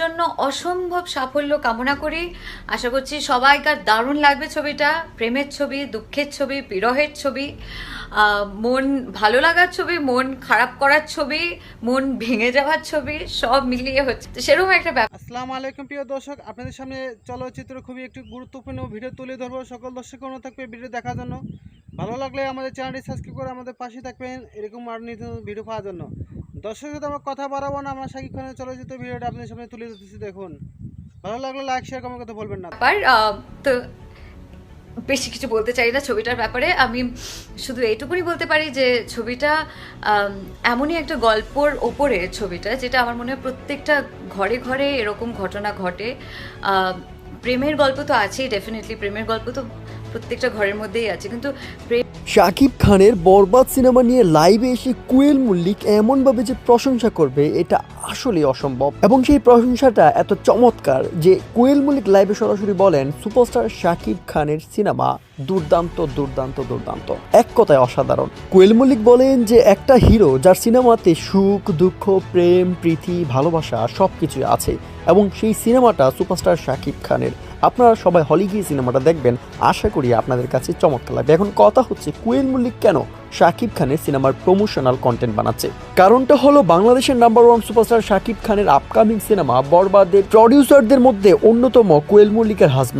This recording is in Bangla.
জন্য অসম্ভব সাফল্য কামনা করি। আশা করছি সবাইকার দারুণ লাগবে ছবিটা। প্রেমের ছবি, দুঃখের ছবি, বিরহের ছবি মন ভালো লাগার ছবি, মন খারাপ করার ছবি, মন ভেঙে যাওয়ার ছবি, সব মিলিয়ে হচ্ছে। সেরকম একটা ব্যাপার। আসসালামু আলাইকুম প্রিয় দর্শক, আপনাদের সামনে চলচ্চিত্র খুবই একটি গুরুত্বপূর্ণ ভিডিও তুলে ধরবো। সকল দর্শক অনুরোধ থাকবে ভিডিও দেখার জন্য। ভালো লাগলে আমাদের চ্যানেলটি সাবস্ক্রাইব করে আমাদের পাশে থাকবেন। এরকম আরও নিত্য ভিডিও পাওয়ার জন্য। দর্শকের সাথে আমরা কথা বাড়াবো না আমরা শাকিব খানের চলচ্চিত্র ভিডিওটা আপনাদের সামনে তুলে ধরতেছি দেখুন। ভালো লাগলে লাইক শেয়ার কমেন্ট করতে বলবেন না। আহ, তো বেশি কিছু বলতে চাই না ছবিটার ব্যাপারে। আমি শুধু এইটুকুনি বলতে পারি যে ছবিটা এমনই একটা গল্পর ওপরে ছবিটা যেটা আমার মনে হয় প্রত্যেকটা ঘরে ঘরে এরকম ঘটনা ঘটে। প্রেমের গল্প তো আছেই ডেফিনেটলি প্রেমের গল্প তো প্রত্যেকটা ঘরের মধ্যেই আছে, কিন্তু শাকিব খানের বরবাদ সিনেমা নিয়ে লাইভে এসে কুয়েল মল্লিক এমনভাবে যে প্রশংসা করবে, এটা আসলে অসম্ভব। এবং সেই প্রশংসাটা এত চমৎকার যে কুয়েল মল্লিক লাইভে সরাসরি বলেন, সুপারস্টার শাকিব খানের সিনেমা দুর্দান্ত দুর্দান্ত দুর্দান্ত। এক কথায় অসাধারণ। কুয়েল মল্লিক বলেন যে একটা হিরো যার সিনেমাতে সুখ, দুঃখ, প্রেম, প্রীতি, ভালোবাসা সব কিছুই আছে, এবং সেই সিনেমাটা সুপারস্টার শাকিব খানের আপনারা সবাই হলি গিয়ে সিনেমাটা দেখবেন। আশা করি আপনাদের কাছে চমৎকার লাগবে। এখন কথা হচ্ছে কুয়েল মল্লিক কেন শাকিব খানের সিনেমার প্রমোশনাল কন্টেন্ট বানাচ্ছে? কারণটা হলো বাংলাদেশের নাম্বার ওয়ান সুপারস্টার শাকিব খানের আপকামিং সিনেমা বরবাদের প্রডিউসারদের মধ্যে অন্যতম কোয়েল মল্লিকের হাজব্যান্ড